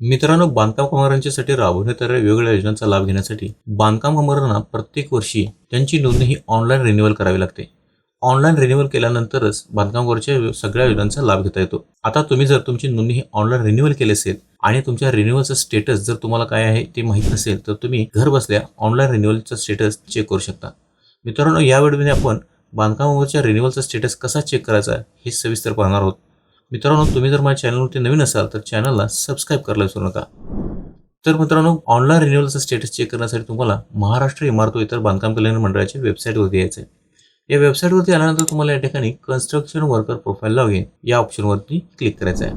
मित्रांनो बांधकाम कामगारांच्यासाठी राबवण्यात येणाऱ्या वेगवेगळ्या योजनांचा लाभ घेण्यासाठी बांधकाम कामगारांना प्रत्येक वर्षी त्यांची नोंदणी ही ऑनलाईन रिन्युअल करावी लागते. ऑनलाईन रिन्युअल केल्यानंतरच बांधकामगारच्या सगळ्या योजनांचा लाभ घेता येतो. आता तुम्ही जर तुमची नोंदणी ही ऑनलाईन रिन्युअल केली असेल आणि तुमच्या रिन्युअलचा स्टेटस जर तुम्हाला काय आहे ते माहीत नसेल तर तुम्ही घर बसल्या ऑनलाईन रिन्युअलचा स्टेटस चेक करू शकता. मित्रांनो या व्हिडिओमध्ये आपण बांधकामावरच्या रिन्युअलचा स्टेटस कसा चेक करायचा हे सविस्तर पाहणार आहोत. मित्रांनो तुम्ही जर माझ्या चॅनलवरती नवीन असाल तर चॅनलला सबस्क्राईब करायला विसरू नका. तर मित्रांनो ऑनलाईन रिन्युअलचा स्टेटस चेक करण्यासाठी तुम्हाला महाराष्ट्र इमारत इतर बांधकाम कल्याण मंडळाच्या वेबसाईटवरती यायचं आहे या वेबसाईटवरती आल्यानंतर तुम्हाला या ठिकाणी कन्स्ट्रक्शन वर्कर प्रोफाईल लॉगिन या ऑप्शनवरती क्लिक करायचं आहे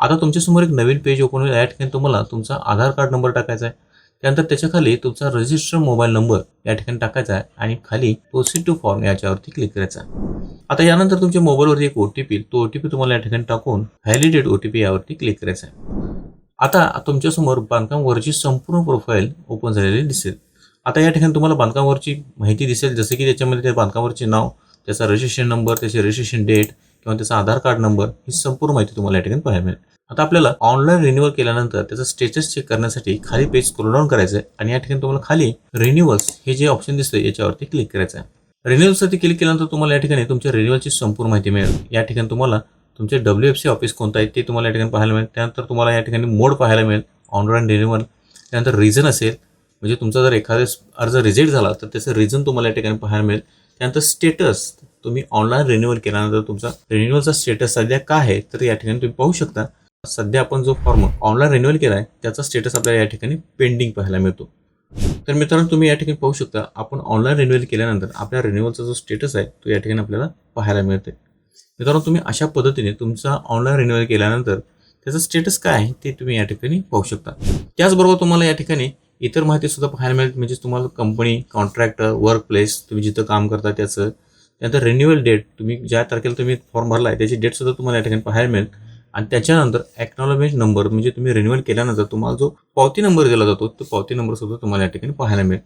आता तुमच्यासमोर एक नवीन पेज ओपन होईल. या ठिकाणी तुम्हाला तुमचा आधार कार्ड नंबर टाकायचा आहे त्यानंतर त्याच्याखाली तुमचा रजिस्टर मोबाईल नंबर या ठिकाणी टाकायचा आहे आणि खाली प्रोसीड टू फॉर्म याच्यावरती क्लिक करायचा आहे आता यानंतर तुमच्या मोबाईलवरती एक ओ टी पी तो ओ टी पी तुम्हाला या ठिकाणी टाकून व्हॅलिडेट ओ टी पी यावरती क्लिक करायचा आहे आता तुमच्यासमोर बांधकामवरची संपूर्ण प्रोफाईल ओपन झालेली दिसेल. आता या ठिकाणी तुम्हाला बांधकामावरची माहिती दिसेल जसं की त्याच्यामध्ये त्या बांधकामावरचे नाव त्याचा रजिस्ट्रेशन नंबर त्याचे रजिस्ट्रेशन डेट किंवा त्याचा आधार कार्ड नंबर ही संपूर्ण माहिती तुम्हाला या ठिकाणी पाहायला मिळेल. आता आपल्याला ऑनलाईन रिन्युअल केल्यानंतर त्याचा स्टेटस चेक करण्यासाठी खाली पेज स्क्रोल डाऊन करायचं आहे आणि या ठिकाणी तुम्हाला खाली रिन्युअल्स हे जे ऑप्शन दिसतं याच्यावरती क्लिक करायचं आहे रिन्युअलसाठी क्लिक केल्यानंतर तुम्हाला या ठिकाणी तुमच्या रिन्युअलची संपूर्ण माहिती मिळेल. या ठिकाणी तुम्हाला तुमचे डब्ल्यू एफ सी ऑफिस कोणतं आहे ते तुम्हाला या ठिकाणी पाहायला मिळेल. त्यानंतर तुम्हाला या ठिकाणी मोड पाहायला मिळेल. ऑनलाईन रिन्युअल त्यानंतर रिझन असेल. म्हणजे तुमचा जर एखादा अर्ज रिजेक्ट झाला तर त्याचं रिझन तुम्हाला या ठिकाणी पाहायला मिळेल. त्यानंतर स्टेटस तुम्ही ऑनलाईन रिन्युअल केल्यानंतर तुमचा रिन्युअलचा स्टेटस सध्या काय आहे तर या ठिकाणी तुम्ही पाहू शकता. सध्या आपण जो फॉर्म ऑनलाईन रिन्युअल केला आहे त्याचा स्टेटस आपल्याला या ठिकाणी पेंडिंग पाहायला मिळतो. तर मित्रांनो तुम्ही या ठिकाणी पाहू शकता आपण ऑनलाईन रिन्युअल केल्यानंतर आपल्या रिन्युअलचा जो स्टेटस आहे तो या ठिकाणी आपल्याला पाहायला मिळते मित्रांनो तुम्ही अशा पद्धतीने तुमचा ऑनलाईन रिन्युअल केल्यानंतर त्याचं स्टेटस काय आहे ते तुम्ही या ठिकाणी पाहू शकता. त्याचबरोबर तुम्हाला या ठिकाणी इतर माहिती सुद्धा पाहायला मिळेल म्हणजे तुम्हाला कंपनी कॉन्ट्रॅक्टर वर्क प्लेस तुम्ही जिथं काम करता त्याचं. त्यानंतर रिन्युअल डेट तुम्ही ज्या तारखेला तुम्ही फॉर्म भरला आहे त्याची डेट सुद्धा तुम्हाला या ठिकाणी पाहायला मिळेल. आणि त्याच्यानंतर ॲक्नॉलॉजमेंट नंबर म्हणजे तुम्ही रिन्युअल केल्यानंतर तुम्हाला जो पावती नंबर दिला जातो तो पावती नंबर सुद्धा तुम्हाला या ठिकाणी पाहायला मिळेल.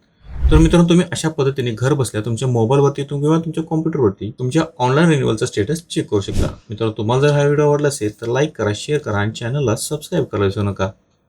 तर मित्रांनो तुम्ही अशा पद्धतीने घर बसल्या तुमच्या मोबाईलवरती किंवा तुमच्या कॉम्प्युटरवरती तुमच्या ऑनलाईन रिन्युअलचा स्टेटस चेक करू शकता. मित्रांनो तुम्हाला जर हा व्हिडिओ आवडला असेल तर लाईक करा शेअर करा आणि चॅनलला सबस्क्राईब करायला विसरू नका.